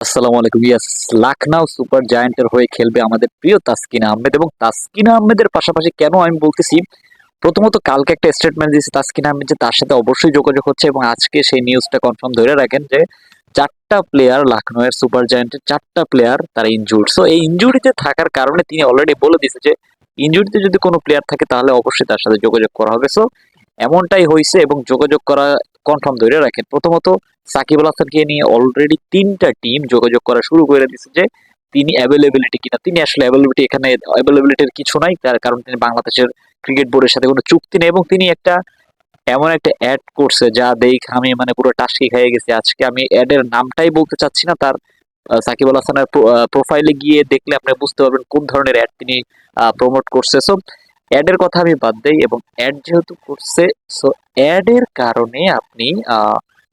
আসসালামু আলাইকুম, ইয়াস লাখনাউ সুপার জায়ান্টের হয়ে খেলবে আমাদের প্রিয় তাসকিন আহমেদ এবং তাসকিন আহমেদের পাশাপাশি কেন আমি বলতেছি, প্রথমত কালকে একটা স্টেটমেন্ট দিয়েছে তাসকিন আহমেদ যে তার সাথে অবশ্যই যোগাযোগ হচ্ছে এবং আজকে সেই নিউজটা কনফার্ম ধরে রাখেন যে চারটা প্লেয়ার লাখনৌয়ের সুপার জায়ান্টের চারটা প্লেয়ার তারা ইনজুর্ড সো এই ইনজুরিতে থাকার কারণে তিনি অলরেডি বলে দিয়েছে যে ইনজুরিতে যদি কোনো প্লেয়ার থাকে তাহলে অবশ্যই তার সাথে যোগাযোগ করা হবে। সো এমনটাই হয়েছে এবং যোগাযোগ করা কনফার্ম ধরে রাখেন। প্রথমত সাকিব আল হাসানকে নিয়ে অলরেডি তিনটা টিম যোগাযোগ করা শুরু করে দিয়েছে যে তিনি অ্যাভেলেবিলিটি কিনা। তিনি আসলে অ্যাভেলেবিলিটি এখানে অ্যাভেলেবিলিটির কিছু নাই, তার কারণ তিনি বাংলাদেশের ক্রিকেট বোর্ডের সাথে কোনো চুক্তি নেই এবং তিনি একটা এমন একটা অ্যাড করছে যা দেখ আমি মানে পুরো টাস্কি খেয়ে গেছি, আজকে আমি অ্যাডের নামটাই বলতে চাচ্ছি না। তার সাকিব আল হাসানের প্রোফাইলে গিয়ে দেখলে আপনি বুঝতে পারবেন কোন ধরনের অ্যাড তিনি প্রমোট করছে। সো অ্যাডের কথা আমি বাদ দেই এবং অ্যাড যেহেতু করছে সো অ্যাডের কারণে আপনি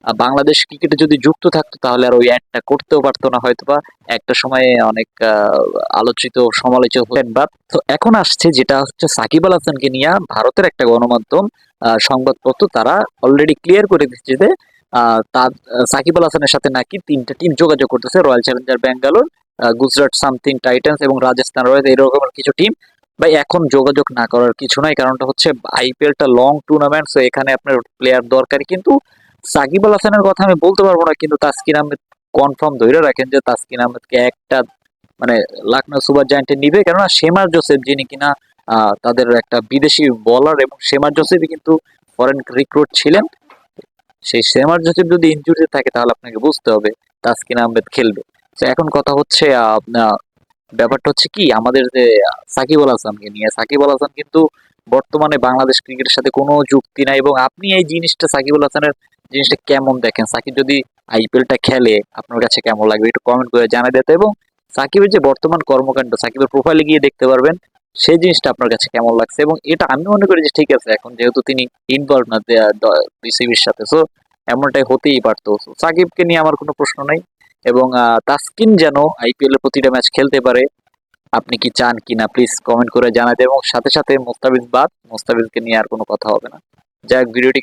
বাংলাদেশ ক্রিকেটে যদি যুক্ত থাকতো তাহলে আর ওই অ্যাডটা করতেও পারতো না হয়তো বা একটা সময়ে অনেক আলোচিত, সমালোচিত হলেন বা, তো এখন আসছে যেটা হচ্ছে সাকিব আল হাসানকে নিয়ে ভারতের একটা গণমাধ্যম সংবাদপত্র তারা অলরেডি ক্লিয়ার করে দিচ্ছে যে তার, সাকিব আল হাসানের সাথে নাকি তিনটা টিম যোগাযোগ করতেছে Royal Challenger Bangalore Gujarat something Titans এবং রাজস্থান রয়্যালস এরকম কিছু টিম ভাই, এখন যোগাযোগ না করার কিছু নাই, কারণটা হচ্ছে আইপিএলটা লং টুর্নামেন্ট সো এখানে আপনার প্লেয়ার দরকার। কিন্তু সাকিব আল হাসানের কথা আমি বলতে পারব না, কিন্তু তাসকিন আহমেদ কনফার্ম ধরে রাখেন যে তাসকিন আহমেদকে একটা মানে লাখনৌ সুপার জায়ান্টে নিবে। কেননা শেমার জোসেফ, যিনি কিনা তাদের একটা বিদেশি বলার এবং শেমার জোসেফই কিন্তু ফরেন রিক্রুট ছিলেন। সেই শেমার জোসেফ যদি ইনজুরি থাকে, তাহলে আপনাকে বুঝতে হবে তাসকিন আহমেদ খেলবে। তো এখন কথা হচ্ছে ব্যাপারটা হচ্ছে কি, আমাদের যে সাকিব আল হাসানকে নিয়ে, সাকিব আল হাসান কিন্তু বর্তমানে বাংলাদেশ ক্রিকেটের সাথে কোনো যুক্তি নাই এবং আপনি এই জিনিসটা সাকিব আল হাসানের জিনিসটা কেমন দেখেন? সাকিব যদি আইপিএলটা খেলে, আপনার কাছে কেমন লাগবে? একটু কমেন্ট করে জানাই দিতে এবং সাকিবের যে বর্তমান কর্মকাণ্ড, সাকিবের প্রোফাইলে গিয়ে দেখতে পারবেন, সেই জিনিসটা আপনার কাছে কেমন লাগছে? এবং এটা আমি মনে করি যে ঠিক আছে, এখন যেহেতু তিনি ইনভলভ না বিসিবির সাথে সো এমনটাই হতেই পারতো। সাকিবকে নিয়ে আমার কোনো প্রশ্ন নাই। এবং তাসকিন যেন আইপিএল এর প্রতিটা ম্যাচ খেলতে পারে। আপনি কি চান কি না প্লিজ কমেন্ট করে জানাতে। এবং সাথে সাথে মোস্তাবিজ বাদ মোস্তাবিজকে নিয়ে আর কোনো কথা হবে না। যাই হোক, ভিডিওটি